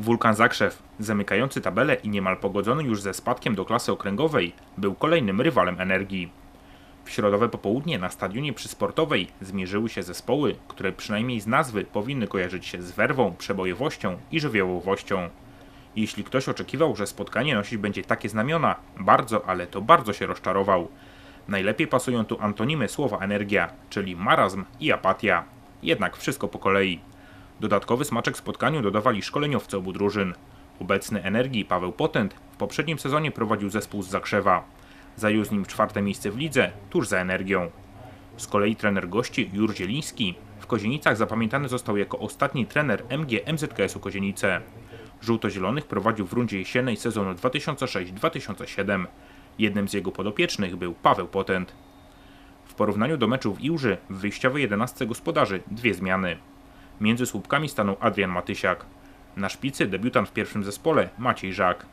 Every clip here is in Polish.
Wulkan Zakrzew, zamykający tabelę i niemal pogodzony już ze spadkiem do klasy okręgowej, był kolejnym rywalem Energii. W środowe popołudnie na stadionie przysportowej zmierzyły się zespoły, które przynajmniej z nazwy powinny kojarzyć się z werwą, przebojowością i żywiołowością. Jeśli ktoś oczekiwał, że spotkanie nosić będzie takie znamiona, bardzo, ale to bardzo się rozczarował. Najlepiej pasują tu antonimy słowa energia, czyli marazm i apatia. Jednak wszystko po kolei. Dodatkowy smaczek spotkaniu dodawali szkoleniowcy obu drużyn. Obecny Energii Paweł Potent w poprzednim sezonie prowadził zespół z Zakrzewa. Zajął z nim czwarte miejsce w lidze, tuż za Energią. Z kolei trener gości Jur Zieliński w Kozienicach zapamiętany został jako ostatni trener MG MZKS-u Kozienice. Żółto-Zielonych prowadził w rundzie jesiennej sezonu 2006-2007. Jednym z jego podopiecznych był Paweł Potent. W porównaniu do meczu w Iłży w wyjściowej 11 gospodarzy dwie zmiany. Między słupkami stanął Adrian Matysiak. Na szpicy debiutant w pierwszym zespole Maciej Żak.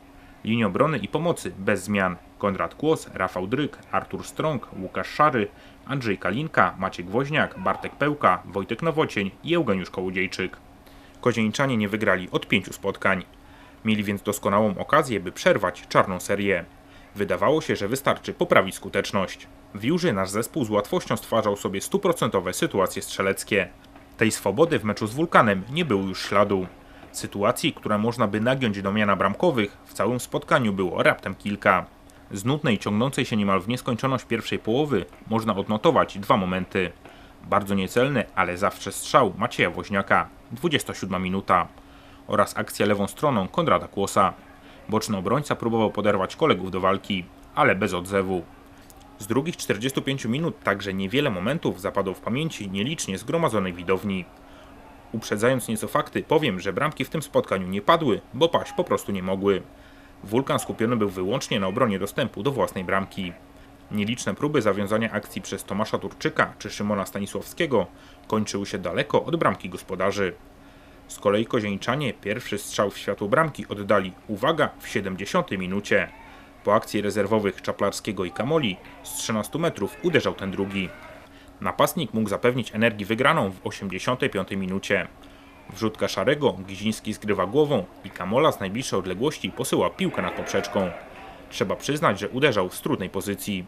Linię obrony i pomocy bez zmian. Konrad Kłos, Rafał Dryk, Artur Strąg, Łukasz Szary, Andrzej Kalinka, Maciek Woźniak, Bartek Pełka, Wojtek Nowocień i Eugeniusz Kołodziejczyk. Kozieńczanie nie wygrali od pięciu spotkań. Mieli więc doskonałą okazję, by przerwać czarną serię. Wydawało się, że wystarczy poprawić skuteczność. W Jurzy nasz zespół z łatwością stwarzał sobie stuprocentowe sytuacje strzeleckie. Tej swobody w meczu z Wulkanem nie było już śladu. Sytuacji, które można by nagiąć do miana bramkowych, w całym spotkaniu było raptem kilka. Z nudnej, ciągnącej się niemal w nieskończoność pierwszej połowy można odnotować dwa momenty. Bardzo niecelny, ale zawsze strzał Macieja Woźniaka, 27 minuta, oraz akcja lewą stroną Konrada Kłosa. Boczny obrońca próbował poderwać kolegów do walki, ale bez odzewu. Z drugich 45 minut także niewiele momentów zapadło w pamięci nielicznie zgromadzonej widowni. Uprzedzając nieco fakty, powiem, że bramki w tym spotkaniu nie padły, bo paść po prostu nie mogły. Wulkan skupiony był wyłącznie na obronie dostępu do własnej bramki. Nieliczne próby zawiązania akcji przez Tomasza Turczyka czy Szymona Stanisławskiego kończyły się daleko od bramki gospodarzy. Z kolei kozieńczanie pierwszy strzał w światło bramki oddali, uwaga, w 70 minucie. Po akcji rezerwowych Czaplarskiego i Kamoli z 13 metrów uderzał ten drugi. Napastnik mógł zapewnić energii wygraną w 85 minucie. Wrzutka szarego, Giziński zgrywa głową i Kamola z najbliższej odległości posyła piłkę nad poprzeczką. Trzeba przyznać, że uderzał z trudnej pozycji.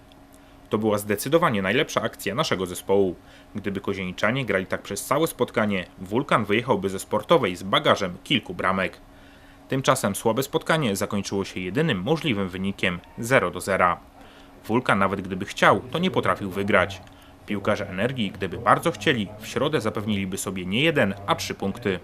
To była zdecydowanie najlepsza akcja naszego zespołu. Gdyby kozieńczanie grali tak przez całe spotkanie, Wulkan wyjechałby ze sportowej z bagażem kilku bramek. Tymczasem słabe spotkanie zakończyło się jedynym możliwym wynikiem 0 do 0. Wulkan nawet gdyby chciał, to nie potrafił wygrać. Piłkarze Energii, gdyby bardzo chcieli, w środę zapewniliby sobie nie jeden, a trzy punkty.